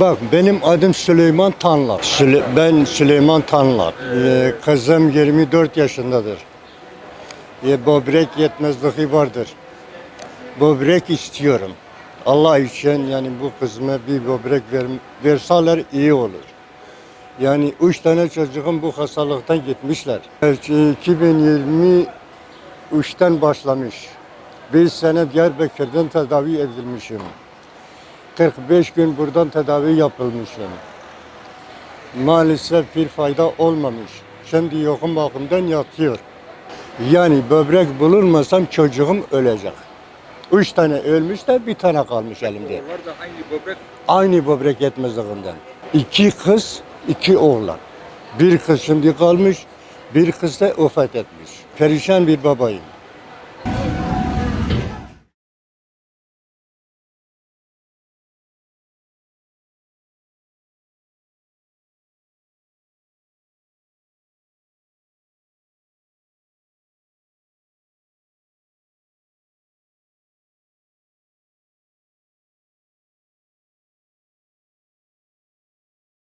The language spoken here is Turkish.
Bak benim adım Süleyman Tanlar. Süle- ben Süleyman Tanlar. Ee, kızım 24 yaşındadır. Ee, böbrek yetmezliği vardır. Böbrek istiyorum. Allah için yani bu kızıma bir böbrek ver, verseler iyi olur. Yani üç tane çocuğum bu hastalıktan gitmişler. Evet, 2023'ten başlamış. Bir sene Diyarbakır'dan tedavi edilmişim. 45 gün buradan tedavi yapılmışım. Maalesef bir fayda olmamış. Şimdi yoğun bakımdan yatıyor. Yani böbrek bulunmasam çocuğum ölecek. Üç tane ölmüş de bir tane kalmış elimde. Aynı böbrek Aynı böbrek yetmezliğinden. İki kız, iki oğlan. Bir kız şimdi kalmış, bir kız da vefat etmiş. Perişan bir babayım.